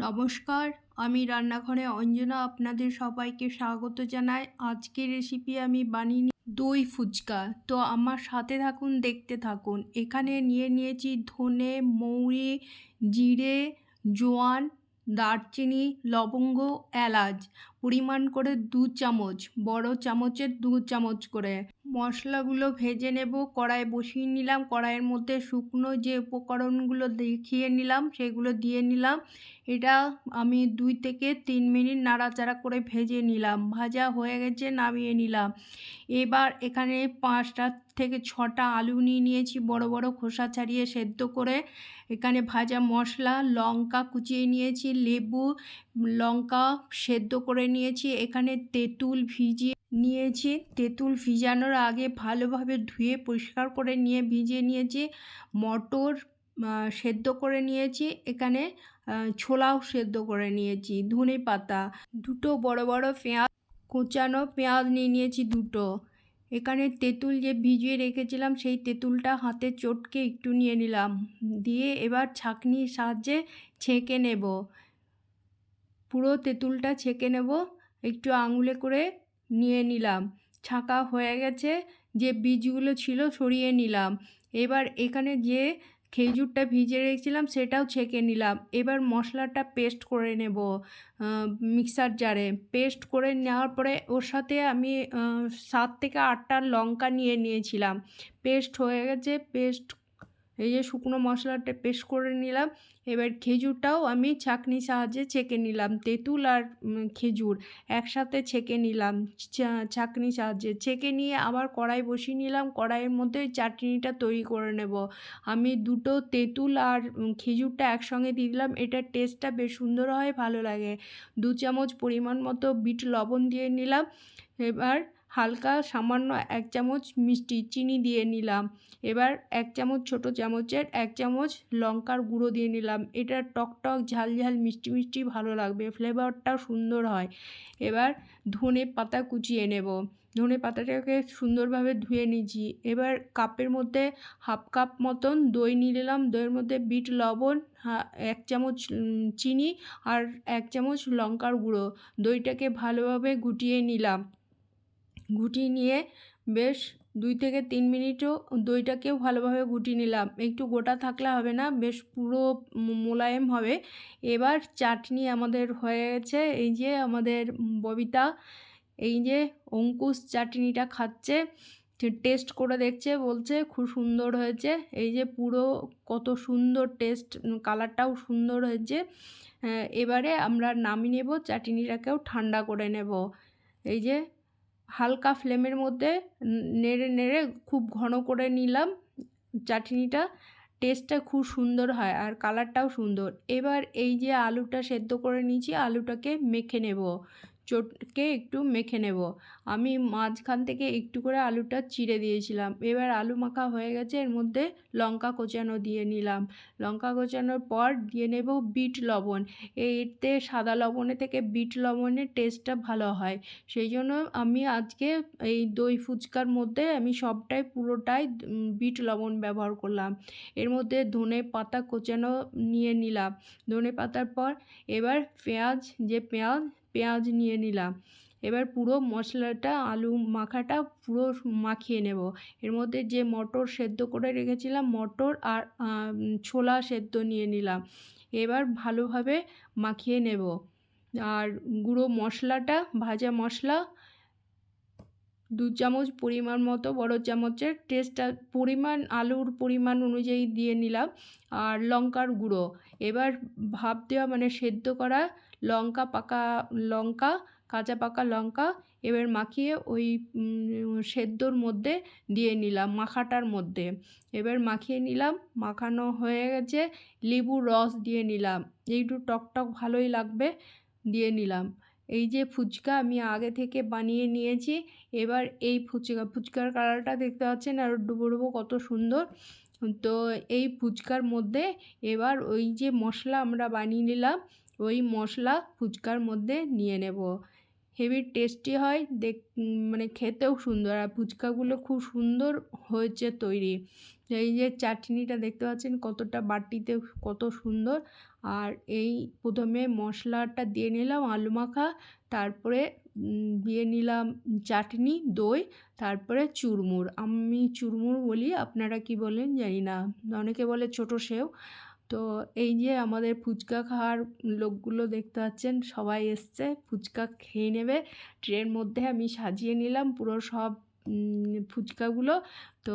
নমস্কার, আমি রান্নাঘরে অঞ্জনা আপনাদের সবাইকে স্বাগত জানাই। আজকের রেসিপি আমি বানিয়ে দই ফুচকা। তো আমার সাথে থাকুন, দেখতে থাকুন। এখানে নিয়ে নিয়েছি ধনে, মৌরি, জিরে, জোয়ান, দারচিনি, লবঙ্গ, এলাচ। পরিমাণ করে দু চামচ, বড় চামচের দু চামচ করে। মশলাগুলো ভেজে নেব কড়াই বসিয়ে নিলাম। কড়াইয়ের মধ্যে শুকনো যে উপকরণগুলো দেখিয়ে নিলাম, সেগুলো দিয়ে নিলাম। এটা আমি দুই থেকে তিন মিনিট নাড়াচাড়া করে ভেজে নিলাম। ভাজা হয়ে গেছে, নামিয়ে নিলাম। এবার এখানে পাঁচটা থেকে ছটা আলু নিয়ে নিয়েছি, বড় বড় খোসা ছাড়িয়ে সেদ্ধ করে। এখানে ভাজা মশলা, লঙ্কা কুচিয়ে নিয়েছি, লেবু, লঙ্কা সেদ্ধ করে নিয়েছি, এখানে তেঁতুল ভিজিয়ে নিয়েছি। তেঁতুল ভিজানোর আগে ভালোভাবে ধুয়ে পরিষ্কার করে নিয়ে ভিজিয়ে নিয়েছি। মটর সেদ্ধ করে নিয়েছি। এখানে ছোলাও সেদ্ধ করে নিয়েছি, ধনে পাতা, দুটো বড় বড় পেঁয়াজ, কোচানো পেঁয়াজ নিয়ে নিয়েছি দুটো। এখানে তেঁতুল যে ভিজিয়ে রেখেছিলাম, সেই তেঁতুলটা হাতে চটকে একটু নিয়ে নিলাম। দিয়ে এবার ছাঁকনির সাহায্যে ছেঁকে নেব। পুরো তেঁতুলটা ছেঁকে নেব। একটু আঙুলে করে নিয়ে নিলাম। ছাঁকা হয়ে গেছে। যে বীজগুলো ছিল সরিয়ে নিলাম। এবার এখানে যে খেজুরটা ভিজে রেখেছিলাম সেটাও ছেঁকে নিলাম। এবার মশলাটা পেস্ট করে নেব মিক্সার জারে। পেস্ট করে নেওয়ার পরে ওর সাথে আমি সাত থেকে আটটা লঙ্কা নিয়ে নিয়েছিলাম। পেস্ট হয়ে গেছে। পেস্ট এই যে শুকনো মশলাটা পেস্ট করে নিলাম। এবার খেজুরটাও আমি ছাঁকনির সাহায্যে ছেঁকে নিলাম, তেঁতুল আর খেজুর একসাথে ছেঁকে নিলাম ছাঁকনির সাহায্যে। ছেঁকে নিয়ে আবার কড়াই বসিয়ে নিলাম, কড়াইয়ের মধ্যে চাটনিটা তৈরি করে নেব। আমি দুটো তেঁতুল আর খেজুরটা একসঙ্গে দিয়ে দিলাম এটার টেস্টটা বেশ সুন্দর হয়, ভালো লাগে। দু চামচ পরিমাণ মতো বিট লবণ দিয়ে নিলাম। এবার হালকা সামান্য এক চামচ মিষ্টি চিনি দিয়ে নিলাম। এবার এক চামচ ছোট চামচের এক চামচ লঙ্কার গুঁড়ো দিয়ে নিলাম। এটা টক টক, ঝাল ঝাল, মিষ্টি মিষ্টি ভালো লাগবে। ফ্লেভারটাও সুন্দর হয়। এবার ধনে পাতা কুচিয়ে নেব। ধনে পাতাটাকে সুন্দরভাবে ধুয়ে নিয়েছি। এবার কাপের মধ্যে হাফ কাপ মতন দই নিয়ে নিলাম। দইয়ের মধ্যে বিট, লবণ এক চামচ চিনি আর এক চামচ লঙ্কার গুঁড়ো। দইটাকে ভালোভাবে গুটিয়ে নিলাম। গুটিয়ে নিয়ে বেশ দুই থেকে তিন মিনিটও দইটাকেও ভালোভাবে গুটিয়ে নিলাম। একটু গোটা থাকলে হবে না, বেশ পুরো মোলায়েম হবে। এবার চাটনি আমাদের হয়ে গেছে। এই যে আমাদের ববিতা, এই যে অঙ্কুশ চাটনিটা খাচ্ছে টেস্ট করে দেখছে, বলছে খুব সুন্দর হয়েছে। এই যে পুরো কত সুন্দর টেস্ট, কালারটাও সুন্দর হয়েছে। এবারে আমরা নামিয়ে নেব, চাটনিটাকেও ঠান্ডা করে নেব। এই যে হালকা ফ্লেমের মধ্যে নেড়ে নেড়ে খুব ঘন করে নিলাম। চাটনিটা টেস্টটা খুব সুন্দর হয় আর কালারটাও সুন্দর। এবার এই যে আলুটা সেদ্ধ করে নিয়েছি, আলুটাকে মেখে নেব। চটকে একটু মেখে নেব। আমি মাঝখান থেকে একটু করে আলুটা চিড়ে দিয়েছিলাম। এবার আলু মাখা হয়ে গেছে, এর মধ্যে লঙ্কা কোচানো দিয়ে নিলাম। লঙ্কা কোচানোর পর দিয়ে নেব বিট লবণ। এতে সাদা লবণে থেকে বিট লবণের টেস্টটা ভালো হয়। সেই জন্য আমি আজকে এই দই ফুচকার মধ্যে আমি সবটাই পুরোটাই বিট লবণ ব্যবহার করলাম। এর মধ্যে ধনে পাতা কোচানো নিয়ে নিলাম। ধনে পাতার পর এবার পেঁয়াজ, যে পেঁয়াজ পেঁয়াজ নিয়ে নিলাম। এবার পুরো মশলাটা, আলু মাখাটা পুরো মাখিয়ে নেব। এর মধ্যে যে মটর সেদ্ধ করে রেখেছিলাম, মটর আর ছোলা সেদ্ধ নিয়ে নিলাম। এবার ভালোভাবে মাখিয়ে নেব। আর গুঁড়ো মশলাটা, ভাজা মশলা দু চামচ পরিমাণ মতো, বড় চামচের টেস্টটা পরিমাণ, আলুর পরিমাণ অনুযায়ী দিয়ে নিলাম আর লঙ্কার গুঁড়ো। এবার ভাপ দেওয়া মানে সেদ্ধ করা লঙ্কা, পাকা লঙ্কা, কাঁচা পাকা লঙ্কা এবার মাখিয়ে ওই সেদ্ধর মধ্যে দিয়ে নিলাম, মাখাটার মধ্যে। এবার মাখিয়ে নিলাম, মাখানো হয়ে গেছে, লেবুর রস দিয়ে নিলাম। একটু টক টক ভালোই লাগবে, দিয়ে নিলাম। এই যে ফুচকা আমি আগে থেকে বানিয়ে নিয়েছি, এবার এই ফুচকা, ফুচকার কালারটা দেখতে পাচ্ছেন আর ডুবো ডুবো কত সুন্দর। তো এই ফুচকার মধ্যে এবার ওই যে মশলা আমরা বানিয়ে নিলাম, ওই মশলা ফুচকার মধ্যে নিয়ে নেব। হেভি টেস্টি হয়, দেখ মানে খেতেও সুন্দর। আর ফুচকাগুলো খুব সুন্দর হয়েছে তৈরি। এই যে চাটনিটা দেখতে পাচ্ছেন কতটা বাটিতে কত সুন্দর। আর এই প্রথমে মশলাটা দিয়ে নিলাম আলু মাখা, তারপরে দিয়ে নিলাম চাটনি, দই, তারপরে চুরমুর। আমি চুরমুর বলি, আপনারা কি বলেন জানি না। অনেকে বলে ছোট সেও। তো এই যে আমাদের ফুচকা খাওয়ার লোকগুলো দেখতে পাচ্ছেন, সবাই এসছে, ফুচকা খেয়ে নেবে। ট্রের মধ্যে আমি সাজিয়ে নিলাম পুরো সব ফুচকাগুলো। তো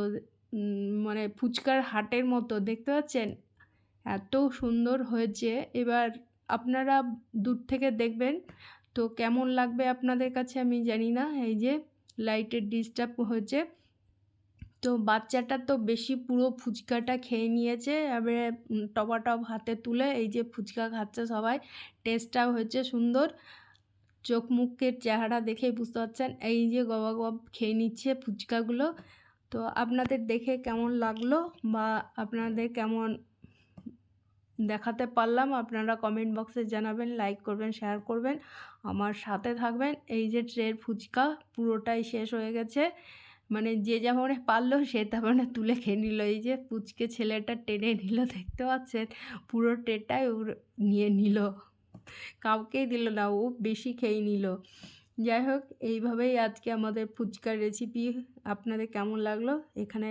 মানে ফুচকার হাটের মতো, দেখতে পাচ্ছেন? এত সুন্দর হয়েছে। এবার আপনারা দূর থেকে দেখবেন। তো কেমন লাগবে আপনাদের কাছে আমি জানি না। এই যে লাইটের ডিস্টার্ব হয়েছে। তো বাচ্চাটা তো বেশি পুরো ফুচকাটা খেয়ে নিয়েছে। এবারে টপাটপ হাতে তুলে এই যে ফুচকা খাচ্ছে সবাই। টেস্টটাও হয়েছে সুন্দর। চোখ মুখের চেহারা দেখেই বুঝতে পারছেন। এই যে গবা গব খেয়ে নিচ্ছে ফুচকাগুলো। তো আপনাদের দেখে কেমন লাগল বা আপনাদের কেমন দেখাতে পারলাম, আপনারা কমেন্ট বক্সে জানাবেন লাইক করবেন শেয়ার করবেন। আমার সাথে থাকবেন এই যে ট্রের ফুচকা, পুরোটাই শেষ হয়ে গেছে। মানে যে যেমন পারল সে তেমন তুলে খেয়ে নিল। এই যে পুচকে ছেলেটা টেনে নিল, দেখতে পাচ্ছেন? পুরো ট্রেটাই নিয়ে নিল। কাউকেই দিল না, ও বেশি খেয়ে নিল। যাই হোক এইভাবেই আজকে আমাদের ফুচকার রেসিপি আপনাদের কেমন লাগল? এখানে